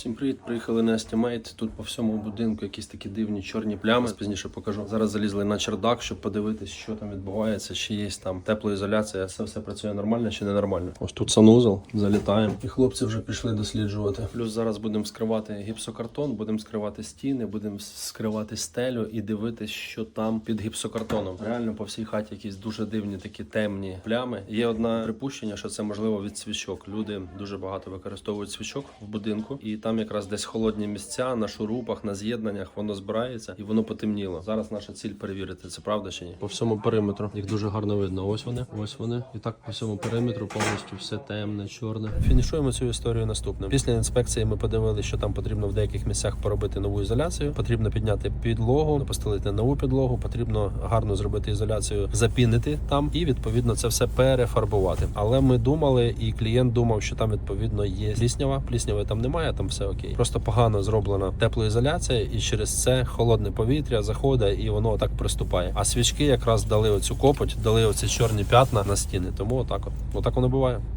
Всім привіт, приїхали на Estimate. Тут по всьому будинку якісь такі дивні чорні плями. Пізніше покажу. Зараз залізли на чердак, щоб подивитись, що там відбувається, чи є там теплоізоляція. Це все працює нормально чи ненормально. Ось тут санузел, залітаємо. І хлопці вже пішли досліджувати. Плюс зараз будемо скривати гіпсокартон, будемо скривати стіни, будемо скривати стелю і дивитись, що там під гіпсокартоном. Реально по всій хаті якісь дуже дивні такі темні плями. Є одне припущення, що це можливо від свічок. Люди дуже багато використовують свічок в будинку, і там якраз десь холодні місця на шурупах, на з'єднаннях воно збирається і воно потемніло. Зараз наша ціль перевірити, це правда чи ні. По всьому периметру їх дуже гарно видно. Ось вони, ось вони. І так по всьому периметру повністю все темне, чорне. Фінішуємо цю історію наступним. Після інспекції ми подивилися, що там потрібно в деяких місцях поробити нову ізоляцію. Потрібно підняти підлогу, постелити нову підлогу. Потрібно гарно зробити ізоляцію, запінити там і відповідно це все перефарбувати. Але ми думали, і клієнт думав, що там відповідно є пліснява. Плісняви там немає, там все окей. Просто погано зроблена теплоізоляція, і через це холодне повітря заходить і воно так приступає. А свічки якраз дали оцю копоть, дали оці чорні п'ятна на стіни. Тому отак от отак воно буває.